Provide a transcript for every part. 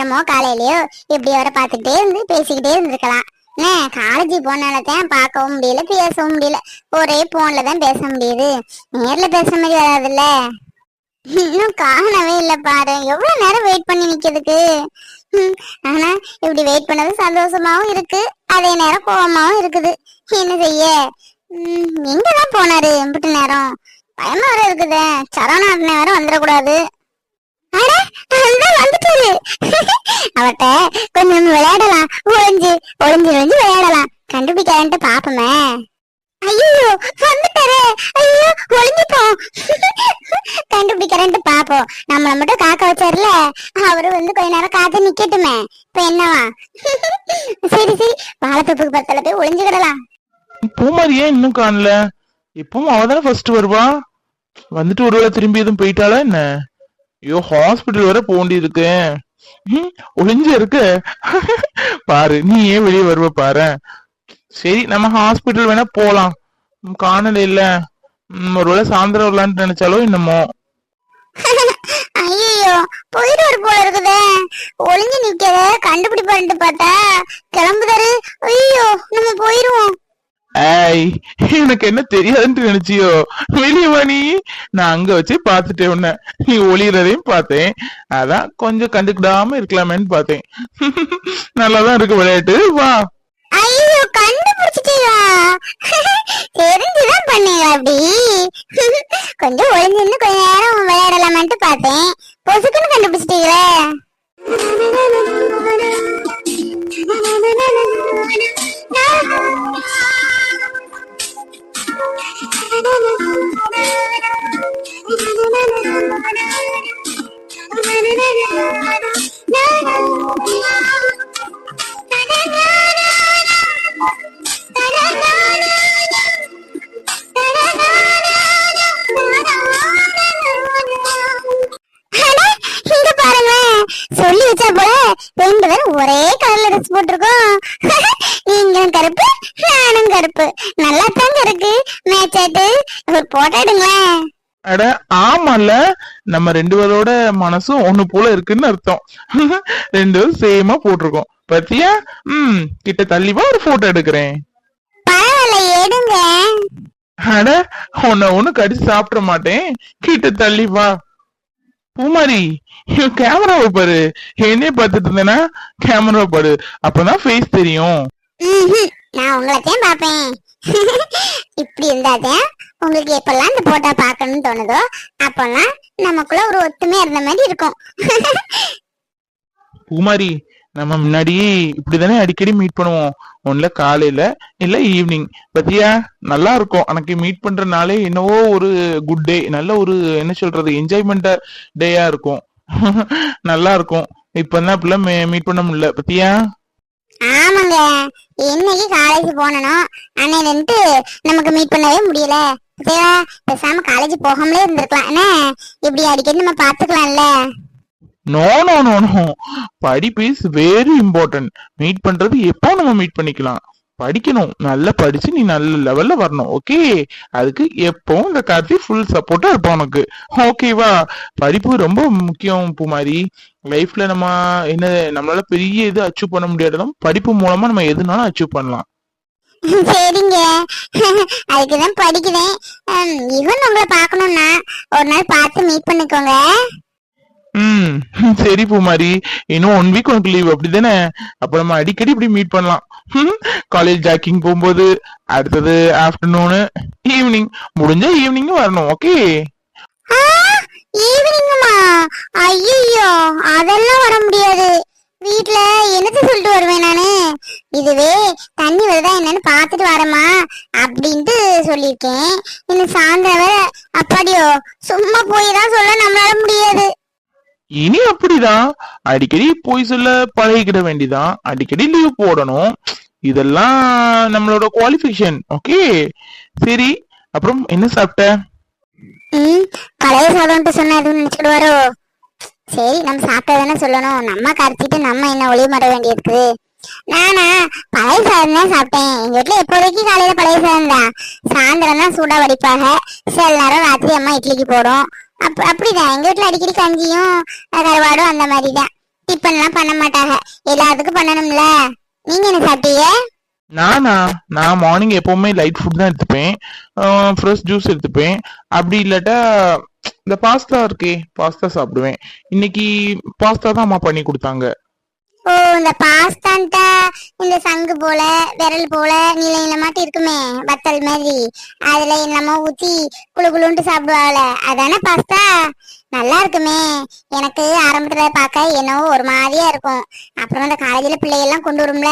சாயந்தரமோ காலையிலயோ இப்படி வர பார்த்துக்கிட்டே இருந்து பேசிக்கிட்டே இருந்திருக்கலாம். என்ன காலேஜ் போனால தான் பார்க்கவும் முடியல பேசவும் முடியல. ஒரே போன்ல தான் பேச முடியுது. நேர்ல பேச மாதிரி வராதுல்ல இன்னும் காணவே இல்ல பாரு. எவ்வளவு நேரம் வெயிட் பண்ணி நிக்கிறதுக்கு? ஆனா இப்படி வெயிட் பண்ணது சந்தோஷமாவும் இருக்கு. அதே நேரம் கோவமாவும் இருக்குது. என்ன செய்ய? உம், எங்கதான் போனாரு எம்பிட்டு நேரம்? பயமா வர இருக்குதே. சரவணா நேரம் வந்துடக்கூடாது. அவட்ட கொஞ்சம் விளையாடலாம். ஒளிஞ்சு ஒளிஞ்சு ஒளிஞ்சு விளையாடலாம். கண்டுபிடிக்காதன்ட்டு பாப்போமே. ஐயோ வந்துட்டாரு. ஐயோ ஒளிஞ்சுப்போம். கண்டுபிடிக்கிறேன்ட்டு பாப்போம். நம்மள மட்டும் காக்க வச்சாருல அவரு வந்து கொஞ்ச நேரம் காத்து நிக்கட்டுமே. இப்ப என்னவா? சரி சரி. வாழைத்தொப்புக்கு பக்கத்துல போய் ஒளிஞ்சுக்கிடலாம். பூமாரி ஏன் இன்னும் காணல? இப்பவும் அவ தானே ஃபர்ஸ்ட் வருவா? வந்துட்டு ஒருவேளை திரும்பி எதுவும் போயிட்டாளா என்ன? ஐயோ ஹாஸ்பிட்டல் வர போண்டி இருக்கு ஒளிஞ்ச ஒளிஞ்சு இருக்கு. பாரு நீ ஏன் வெளியே வருவ பாரு. சரி நம்ம ஹாஸ்பிட்டல் வேணா போலாம். காணல இல்ல. ஒருவேளை சாயந்தரம் வரலான்னு நினைச்சாலோ என்னமோ. ஐயோ போயிட்டு போல இருக்குதே. ஒளிஞ்சு நிக்கிற கண்டுபிடிப்பான்ட்டு பார்த்தா கிளம்புதாரு. ஐயோ நம்ம போயிருவோம். ஏய் எனக்கு என்ன தெரியாதுன்னு நினைச்சியோ? வெளியவா நீ. நான் அங்க வச்சு பாத்துட்டேன் உன்ன. நீ ஒளியறதையும் பார்த்தேன். அதான் கொஞ்சம் கண்டுக்கிடாம இருக்கலாமேன்னு பார்த்தேன். நல்லாதான் இருக்கு விளையாட்டு. வா. ஐயோ கண்டுபிடிச்சிட்டீங்களா தெரிஞ்சுதான் பண்ணீங்க அப்படி? கொஞ்சம் ஒளிஞ்சிருந்து கொஞ்ச நேரம் விளையாடலாமான்ட்டு பார்த்தேன். பொசுக்குன்னு கண்டுபிடிச்சிட்டீங்களே? அட, ஆமால நம்ம ரெண்டு பேரோட மனசும் ஒண்ணு போல இருக்குன்னு அர்த்தம். ரெண்டு பேரும் சேமா போட்டிருக்கோம். பாத்தியா ம் கிட்ட தள்ளி வா ஒரு போட்டோ எடுக்கிறேன். எடுங்க. அட உன்னை ஒண்ணு கடிச்சு சாப்பிட மாட்டேன். கிட்ட தள்ளி வா. பூமாரி கேமராவை பாரு. என்னைய பார்த்துட்டு இருந்தேன்னா கேமரா பாரு. அப்பதான் ஃபேஸ் தெரியும். நான் உங்களைத்தான் பாப்பேன் இப்படி இருந்தாதே உங்களுக்கு எப்பெல்லாம் இந்த போட்டோ பார்க்கணும்னு தோணுதோ அப்பெல்லாம் நமக்குள்ள ஒரு ஒத்துமையா இருந்த மாதிரி இருக்கும். பூமாரி நம்ம முன்னாடியே இப்படிதானே அடிக்கடி மீட் பண்ணுவோம். ஒண்ணுல காலையில இல்ல ஈவினிங் பத்தியா? நல்லா இருக்கும். எனக்கு மீட் பண்ற நாளே என்னவோ ஒரு குட் டே நல்ல ஒரு என்ன சொல்றது என்ஜாய்மெண்ட் டேயா இருக்கும். நல்லா இருக்கும். இப்பதான் இப்பெல்லாம் மீட் பண்ண முடியல. பத்தியா? ஆமாங்க. இன்னைக்கு காலேஜ் போனனும் வந்துட்டு நமக்கு மீட் பண்ணவே முடியல. சரியா? பேசாம காலேஜ் போகாமலே இருந்திருக்கலாம். என்ன இப்படி அடிக்கடி நம்ம பாத்துக்கலாம்ல நோ நோ நோ நோ படிப்பு இஸ் வெரி இம்பார்ட்டன்ட் மீட் பண்றது எப்போ நம்ம மீட் பண்ணிக்கலாம்? படிக்கணும். நல்லா படிச்சு நீ நல்ல லெவல்ல வரணும். ஓகே அதுக்கு எப்பவும் இந்த கார்த்தி ஃபுல் சப்போர்ட்டா இருப்பான் உனக்கு. ஓகேவா படிப்பு ரொம்ப முக்கியம் பூமாரி. லைஃப்ல நம்ம என்ன நம்மளால பெரிய இது அச்சீவ் பண்ண முடியாட்டாலும் படிப்பு மூலமா நம்ம எதுனாலும் அச்சீவ் பண்ணலாம். சரிங்க. அதுக்குதான் படிக்கிறேன். இவன் உங்களை பார்க்கணும்னா ஒரு நாள் பார்த்து மீட் பண்ணிக்கோங்க. ம் சரி பூமாரி. இன்னும் ஒன் வீக் உனக்கு லீவ் அப்படிதானே? அப்ப நம்ம அடிக்கடி இப்படி மீட் பண்ணலாம். காலேஜ் ஜாக்கிங் போகும்போது அடுத்தது ஆஃப்டர்நூனு ஈவினிங் முடிஞ்சா ஈவினிங் வரணும் ஓகே ஈவினிங்குமா ஐயோ அதெல்லாம் வர முடியாது. வீட்ல என்னத்தை சொல்லிட்டு வருவேன் நானு? இதுவே தண்ணி வருதா என்னன்னு பார்த்துட்டு வரமா அப்படின்ட்டு சொல்லியிருக்கேன். இந்த சாயந்தரம் வேற அப்பாடியோ சும்மா போய் தான் சொல்ல நம்மளால முடியாது. இனி அப்படிதான் அடிக்கடி போய் சொல்ல பழகிக்கிட வேண்டிதான் அடிக்கடி லீவ் போடணும். இதெல்லாம் நம்மளோட குவாலிஃபிகேஷன் ஓகே சரி அப்புறம் என்ன சாப்பிட்ட? ம் பழைய சாதம்ட்டு சொன்னா எதுவும் நினைச்சுடுவாரோ சரி நம்ம சாப்பிட்டதானே சொல்லணும். நம்ம கரைச்சிட்டு நம்ம என்ன ஒளிவு மாட்ட வேண்டியிருக்கு நானா பழைய சாதம் தான் சாப்பிட்டேன். எங்க வீட்டுல எப்போதைக்கு காலையில பழைய சாதம் தான். சாயந்தரம் தான் சூடா வடிப்பாங்க சில நேரம் ராத்திரி அம்மா இட்லிக்கு போடும் அப் அப்படிதான். எங்க வீட்டுல அடிக்கடி கஞ்சியும் கருவாடும் அந்த மாதிரி தான் டிஃபன் எல்லாம் பண்ண மாட்டாங்க. எல்லாத்துக்கும் பண்ணணும்ல. நீங்க என்ன சாப்பிட்டீங்க? நானா? நான் மார்னிங் எப்பவுமே லைட் ஃபுட் தான் எடுத்துப்பேன். ஃப்ரெஷ் ஜூஸ் எடுத்துப்பேன். அப்படி இல்லாட்டா இந்த பாஸ்தா இருக்கே பாஸ்தா சாப்பிடுவேன். இன்னைக்கு பாஸ்தா தான் அம்மா பண்ணி கொடுத்தாங்க. ஓ இந்த பாஸ்தான்ட்டா இந்த சங்கு போல விரல் போல நீள நீளமாட்டி இருக்குமே வத்தல் மாதிரி. அதுல என்னமோ ஊத்தி குழு குளுன்ட்டு சாப்பிடுவாள. அதானே பாஸ்தா நல்லா இருக்குமே. எனக்கு ஆரம்பத்துல பார்க்க என்னவோ ஒரு மாதிரியா இருக்கும். அப்புறம் அந்த காலேஜ்ல பிள்ளைகள்லாம் கொண்டு வரும்ல.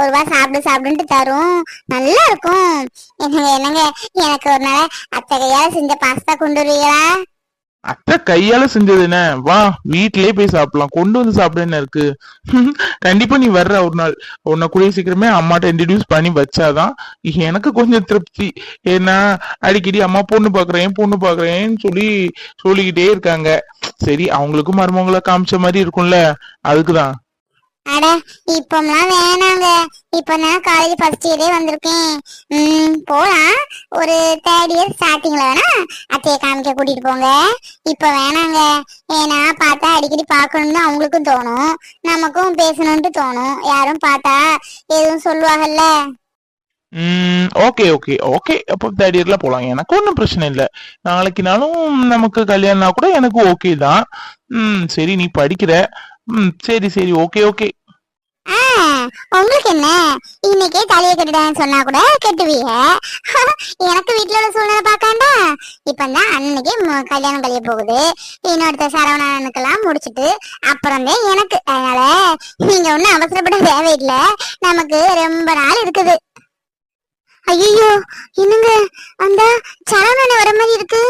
ஒரு வா சாப்பிடு சாப்பிடுன்ட்டு தரும். நல்லா இருக்கும். என்னங்க என்னங்க? எனக்கு ஒரு நாள் அத்தை செஞ்ச பாஸ்தா கொண்டு வருவீங்களா? அத்தை கையால செஞ்சது என்ன? வா வீட்லயே போய் சாப்பிடலாம். கொண்டு வந்து சாப்பிடுன்னு இருக்கு? கண்டிப்பா நீ வர்ற ஒரு நாள். உன்னை கூடிய சீக்கிரமே அம்மாட்ட இன்ட்ரடியூஸ் பண்ணி வச்சாதான் எனக்கு கொஞ்சம் திருப்தி. ஏன்னா அடிக்கடி அம்மா பொண்ணு பாக்குறேன் பொண்ணு பாக்குறேன்னு சொல்லி சொல்லிக்கிட்டே இருக்காங்க. சரி அவங்களுக்கும் மருமகளை காமிச்ச மாதிரி இருக்கும்ல. அதுக்குதான். அட இப்பம்லாம் வேணாங்க. இப்ப நான் காலேஜ் ஃபர்ஸ்ட் இயரே வந்திருக்கேன். ம் போலாம். ஒரு தேர்ட் இயர் ஸ்டார்டிங்ல வேணா அத்தையை காமிக்க கூட்டிட்டு போங்க. இப்ப வேணாங்க. ஏன்னா பார்த்தா அடிக்கடி பார்க்கணும்னு அவங்களுக்கும் தோணும். நமக்கும் பேசணும்னு தோணும். யாரும் பார்த்தா எதுவும் சொல்லுவாங்கல்ல? ம் ஓகே ஓகே ஓகே அப்போ தேர்ட் இயர்ல போலாம். எனக்கு ஒன்றும் பிரச்சனை இல்லை. நாளைக்குனாலும் நமக்கு கல்யாணம்னா கூட எனக்கு ஓகே தான். ம் சரி நீ படிக்கிற. ம் சரி சரி ஓகே ஓகே. உங்களுக்கு என்ன? இன்னைக்கே தலைய கட்டுடான்னு சொன்னா கூட கட்டுவீங்க. எனக்கு வீட்டுல உள்ள சூழ்நிலை பாக்காண்டா இப்பதான் அன்னைக்கு கல்யாணம் கழிய போகுது. இன்னொருத்த சரவணனுக்கெல்லாம் முடிச்சிட்டு அப்புறம் எனக்கு. அதனால நீங்க ஒண்ணும் அவசரப்பட தேவையில்லை நமக்கு ரொம்ப நாள் இருக்குது. ஐயோ என்னங்க? அந்த சரவணன் வர மாதிரி இருக்கு.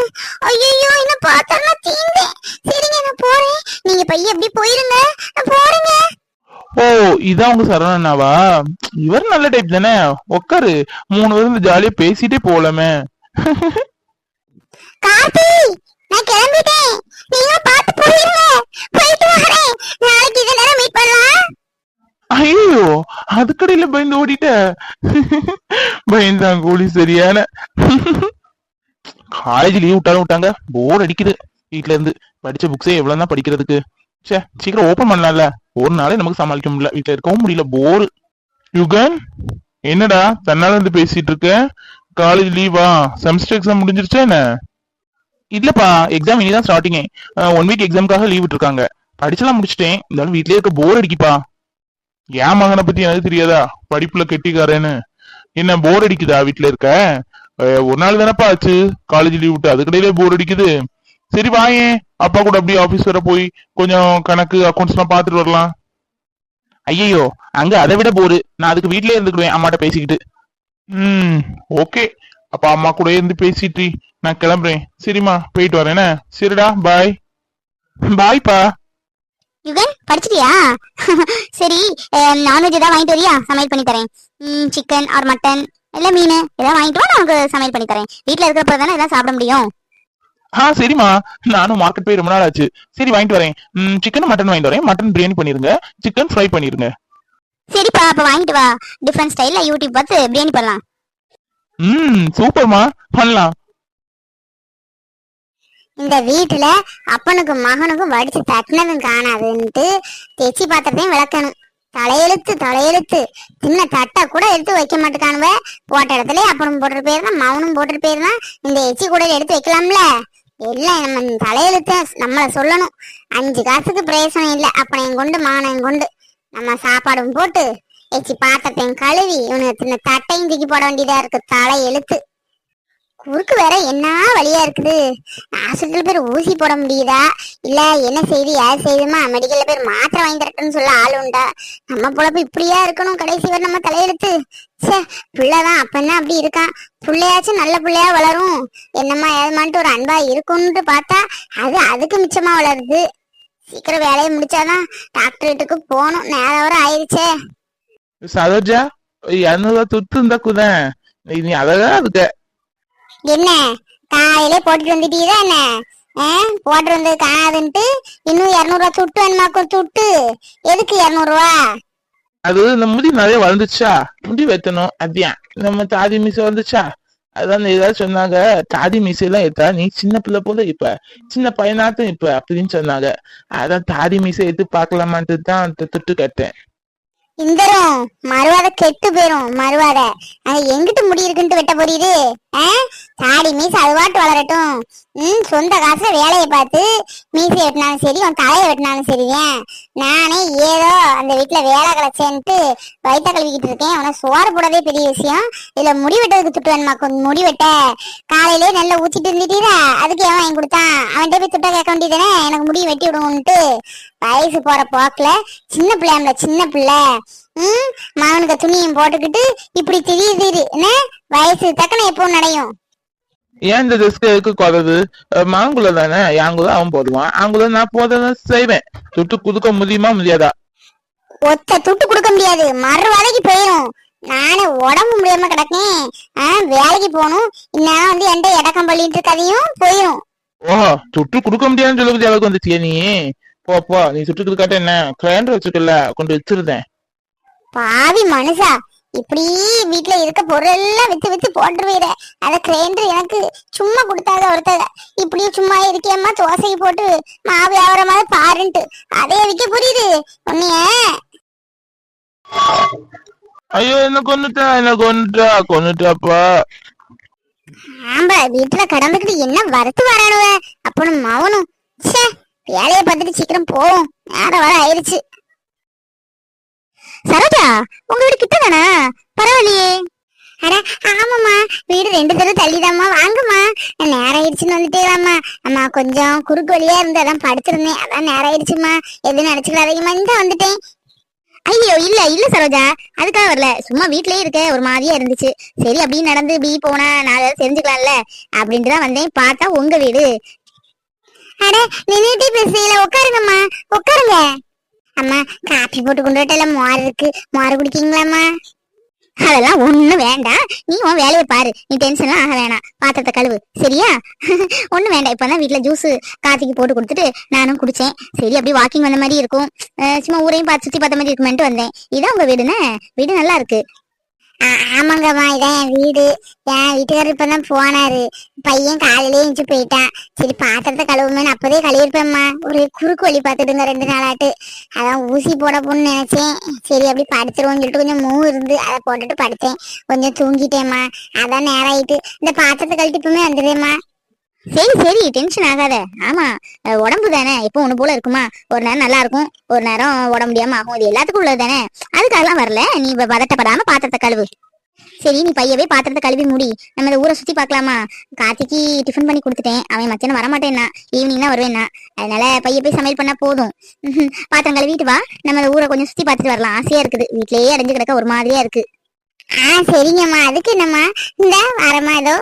ஐயோ என்ன பார்த்தோம்னா தீந்தேன் சரிங்க நான் போறேன். நீங்க பையன் எப்படி போயிருங்க. நான் போறேங்க. ஓ இதான் உங்க சரவணனாவா இவர் நல்ல டைப் தானே? உட்காரு மூணு பேரும் ஜாலியா பேசிட்டே போலாமே. கார்த்தி நான் கிளம்பிட்டேன். நீங்க பார்த்து போயிருங்க. ஐயோ அதுக்கடையில பயந்து ஓடிட்ட. பயந்தான் கூலி சரியான. காலேஜ் லீவ் விட்டாலும் விட்டாங்க. போர் அடிக்குது வீட்ல இருந்து. படிச்ச புக்ஸே எவ்வளவுதான் படிக்கிறதுக்கு. ச்சே சீக்கிரம் ஓபன் பண்ணலாம்ல. ஒரு நாளே நமக்கு சமாளிக்க முடியல. வீட்டுல இருக்கவும் முடியல. போர் யுகன் என்னடா? தன்னால இருந்து பேசிட்டு இருக்க? காலேஜ் லீவா செமஸ்டர் எக்ஸாம் முடிஞ்சிருச்சா என்ன? இல்லப்பா எக்ஸாம் இனிதான் ஸ்டார்டிங்கே ஒன் வீக் எக்ஸாமுக்காக லீவ் விட்டுருக்காங்க. படிச்செல்லாம் முடிச்சிட்டேன். இருந்தாலும் வீட்லயே இருக்க போர் அடிக்குப்பா என் மகனை பத்தி எனக்கு தெரியாதா? படிப்புல கெட்டிக்காரன்னு. என்ன போர் அடிக்குதா வீட்ல இருக்க? ஒரு நாள் தானப்பா ஆச்சு. காலேஜ் லீவ் விட்டு. அதுக்கடையிலே போர் அடிக்குது. சரி வாயேன் அப்பா கூட அப்படியே ஆபீஸ் வர போய் கொஞ்சம் கணக்கு அக்கௌண்ட்ஸ் எல்லாம் பாத்துட்டு வரலாம். ஐயோ அங்க அதை விட போரு நான் அதுக்கு வீட்லயே இருந்துக்குவேன் அம்மாட்ட பேசிக்கிட்டு. ம் ஓகே. அப்பா அம்மா கூட இருந்து பேசிட்டு நான் கிளம்புறேன். சரிம்மா போயிட்டு வரேன் என்ன? சரிடா பாய் பாய்ப்பா யுகன் படிச்சிட்டியா? சரி நான்வெஜ் ஏதாவது வாங்கிட்டு வரியா? சமையல் பண்ணி தரேன். சிக்கன் ஆர் மட்டன் இல்ல மீன் ஏதாவது வாங்கிட்டு வா நான் உனக்கு சமையல் பண்ணி தரேன். வீட்ல இருக்கிறப்ப தானே எல்லாம் சாப்பிட முடியும். ஆ சரிம்மா. நானும் மார்க்கெட் போய் ரொம்ப நாள் ஆச்சு. சரி வாங்கிட்டு வரேன். சிக்கன் மட்டன் வாங்கிட்டு வரேன். மட்டன் பிரியாணி பண்ணிருங்க. சிக்கன் ஃப்ரை பண்ணிருங்க. சரிப்பா அப்ப வாங்கிட்டு வா. டிஃபரெண்ட் ஸ்டைல்ல யூடியூப் பார்த்து பிரியாணி பண்ணலாம். ம் சூப்பர்மா. பண்ணலாம். இந்த வீட்டுல அப்பனுக்கும் மகனுக்கும் வடிச்சு தட்டினதும் காணாதுன்ட்டு தேச்சி பாத்திரத்தையும் விளக்கணும். தலையெழுத்து தலையெழுத்து. சின்ன தட்டை கூட எடுத்து வைக்க மாட்டேக்கானுவ. போட்ட இடத்துல அப்பனும் போட்டுட்டு போயிருந்தா மௌனும் போட்டுட்டு போயிருந்தா இந்த எச்சி கூட எடுத்து வைக்கலாம்ல. எல்லாம் நம்ம தலையெழுத்த நம்மள சொல்லணும். அஞ்சு காசுக்கு பிரயோசனம் இல்லை. அப்பனையும் கொண்டு மானையும் கொண்டு. நம்ம சாப்பாடும் போட்டு எச்சி பாத்திரத்தையும் கழுவி இவனுக்கு சின்ன தட்டையும் தூக்கி போட வேண்டியதா இருக்கு. தலை எழுத்து குறுக்கு வேற என்ன வழியா இருக்குது? ஹாஸ்பிட்டல் பேர் ஊசி போட முடியுதா? இல்ல என்ன செய்து யார் செய்துமா? மெடிக்கல்ல பேர் மாத்திரை வாங்கி தரட்டுன்னு சொல்ல ஆள் உண்டா? நம்ம பொழப்பு இப்படியா இருக்கணும் கடைசி வரை நம்ம தலையெழுத்து. ச்சே பிள்ளைதான் அப்பன்னா அப்படி இருக்கான். பிள்ளையாச்சும் நல்ல பிள்ளையா வளரும். என்னம்மா ஏதுமான்ட்டு ஒரு அன்பா இருக்கும்னு பார்த்தா அது அதுக்கு மிச்சமா வளருது. சீக்கிரம் வேலையை முடிச்சாதான் டாக்டர் வீட்டுக்கு போகணும். நேரம் வர ஆயிடுச்சே. சரோஜா இரநூறுவா துட்டு இருந்தா குதேன். நீ அததான் இருக்க. என்ன? காலையிலே போட்டுட்டு வந்துட்டீதா என்ன? போட்டு வந்து காணாதுன்ட்டு இன்னும் இரநூறுவா துட்டு வேணுமாக்கும் துட்டு. எதுக்கு இரநூறுவா? அது இந்த முடி நிறைய வளர்ந்துச்சா முடி வெட்டணும். அத்தியான் நம்ம தாதி மிஸ் வந்துச்சா? அதான் ஏதாவது சொன்னாங்க. தாடி மீசையெல்லாம் எடுத்தா நீ சின்ன பிள்ளை போல இப்ப சின்ன பையனாட்டும் இப்ப அப்படின்னு சொன்னாங்க. அதான் தாடி மீசை எடுத்து பார்க்கலாமான்ட்டு தான் தொட்டு கேட்டேன். இந்தரும் மறுவாத கெட்டு போயிரும் மறுவாத எங்கிட்டு முடி இருக்குன்ட்டு வெட்ட போறீரு? சாடி தாடி அதுவாட்டு வளரட்டும். ம் சொந்த காசுல வேலையை பார்த்து மீசை வெட்டினாலும் சரி உன் தலையை வெட்டினாலும் சரிதான் நானே ஏதோ அந்த வீட்டுல வேலை கிடைச்சேன்ட்டு வயிற்ற கழுவிக்கிட்டு இருக்கேன். உனக்கு சோறு போடவே பெரிய விஷயம். இதுல முடி வெட்டதுக்கு துட்டு வேணுமா? கொஞ்சம் முடி வெட்ட. காலையிலே நல்லா ஊச்சிட்டு இருந்துட்டீரா? அதுக்கு ஏன் வாங்கி கொடுத்தான்? அவன்கிட்ட போய் துட்டா கேட்க வேண்டியதானே எனக்கு முடி வெட்டி விடுவோன்ட்டு. வயசு போற போக்குல சின்ன பிள்ளையாம்ல சின்ன பிள்ளை. ம் மகனுக்கு துணியும் போட்டுக்கிட்டு இப்படி திடீர். என்ன? வயசு தக்கன எப்போ நடையும்? ஏன் இந்த ரிஸ்க் எதுக்கு குறது மாங்குள்ள தானே? யாங்குள்ள அவன் போடுவான். ஆங்குள்ள நான் போதான் செய்வேன். துட்டு குதுக்க முடியுமா முடியாதா? ஒத்த துட்டு கொடுக்க முடியாது. மறு வேலைக்கு போயிடும் நானே உடம்பு முடியாம கிடக்கேன். வேலைக்கு போகணும். இன்னும் வந்து என்கிட்ட இடக்கம் பண்ணிட்டு இருக்காதையும் போயிடும் ஓஹோ துட்டு கொடுக்க முடியாதுன்னு சொல்லக்கூடிய அளவுக்கு வந்துட்டியா நீ? போ போ. நீ சுட்டு கொடுக்காட்ட என்ன? கிரைண்டர் வச்சுக்கல கொண்டு வச்சிருந்தேன். பாவி மனுஷா. இப்படி வீட்ல இருக்க பொருள் எல்லாம் வித்து வித்து போட்டுருவீர அத கிரைண்டர் எனக்கு சும்மா கொடுத்தாத ஒருத்தக இப்படியே சும்மா இருக்கியம்மா தோசைக்கு போட்டு மாவு வியாபாரமாக பாருன்ட்டு. அதே விக்க புரியுது உன்னைய ஐயோ என்ன கொன்னுட்டா என்ன கொன்னுட்டா கொன்னுட்டாப்பா. ஆம்பா வீட்டுல கடந்துக்கிட்டு என்ன வரத்து வரானுவ? அப்பனும் மவனும். ச்சே வேலையை பார்த்துட்டு சீக்கிரம் போவோம். நேரம் வர ஆயிருச்சு. சரோஜா உங்க வீடு கிட்ட தானே? பரவாயில்லையே. அட ஆமாம்மா. வீடு ரெண்டு தடவை தள்ளிதாம்மா. வாங்கம்மா. நேரம் ஆயிடுச்சுன்னு வந்துட்டேலாம்மா அம்மா கொஞ்சம் குறுக்கு வழியா இருந்து அதான் படுத்திருந்தேன். அதான் நேரம் ஆயிடுச்சுமா எதுவும் நினைச்சுக்கிறாதீங்கம்மா இந்த வந்துட்டேன். ஐயோ இல்ல இல்ல சரோஜா. அதுக்காக வரல. சும்மா வீட்லயே இருக்க. ஒரு மாதிரியா இருந்துச்சு. சரி அப்படியே நடந்து இப்படி போனா நான் தெரிஞ்சுக்கலாம்ல. அப்படின்ட்டு தான் வந்தேன். பார்த்தா உங்க வீடு. அட நின்னுட்டே பேசுறீங்களா. உட்காருங்கம்மா. உட்காருங்க. அம்மா காப்பி போட்டு கொண்டு வரட்டல மோர் இருக்கு. மோர் குடிக்கீங்களாம்மா? அதெல்லாம் ஒண்ணும் வேண்டாம் நீ உன் வேலையை பாரு. நீ டென்ஷன்லாம் ஆக வேணாம். பாத்திரத்தை கழுவு. சரியா? ஒண்ணும் வேண்டாம். இப்பதான் வீட்ல ஜூஸ் காத்திக்கு போட்டு கொடுத்துட்டு நானும் குடிச்சேன். சரி அப்படியே வாக்கிங் வந்த மாதிரி இருக்கும். சும்மா ஊரையும் பார்த்து சுத்தி பார்த்த மாதிரி இருக்குமென்ட்டு வந்தேன். இதான் உங்க வீடுனே வீடு நல்லா இருக்கு. ஆமாங்கம்மா இதான் என் வீடு. என் வீட்டுக்காரர் இப்பதான் போனாரு. பையன் காலையிலே எழுந்து போயிட்டான். சரி பாத்திரத்தை கழுவுமேனு அப்போதே கழுவிருப்பேம்மா ஒரு குறுக்கு வழி பார்த்துட்டுங்க ரெண்டு நாளாட்டு. அதான் ஊசி போட போன்னு நினைச்சேன். சரி அப்படி படுத்துருவோம்னு சொல்லிட்டு கொஞ்சம் மூ இருந்து அதை போட்டுட்டு படுத்தேன். கொஞ்சம் தூங்கிட்டேம்மா. அதான் நேரம் ஆயிட்டு. இந்த பாத்திரத்தை கழட்டி இப்பவுமே வந்துடுறேம்மா. சரி சரி டென்ஷன் ஆகாத. ஆமா உடம்பு தானே. இப்போ ஒண்ணு போல இருக்குமா? ஒரு நேரம் நல்லா இருக்கும் ஒரு நேரம் உடம்பு முடியாம ஆகும். இது எல்லாத்துக்கும் உள்ளது தானே? அதுக்காகலாம் வரல. நீ பதட்டப்படாம பாத்திரத்தை கழுவு. சரி நீ பையவே பாத்திரத்தை கழுவி மூடி நம்ம இந்த ஊரை சுத்தி பார்க்கலாமா? கார்த்திக்கு டிஃபன் பண்ணி கொடுத்துட்டேன். அவன் மத்தியானம் வரமாட்டேன்னா. ஈவினிங் தான் வருவேன்னா. அதனால பைய போய் சமையல் பண்ணா போதும். பாத்திரம் கழுவிட்டு வா. நம்ம இந்த ஊரை கொஞ்சம் சுத்தி பார்த்துட்டு வரலாம். ஆசையா இருக்குது. வீட்லயே அடைஞ்சு கிடக்க ஒரு மாதிரியா இருக்கு. ஆ சரிங்கம்மா. அதுக்கு என்னம்மா? இந்த வரமா ஏதோ?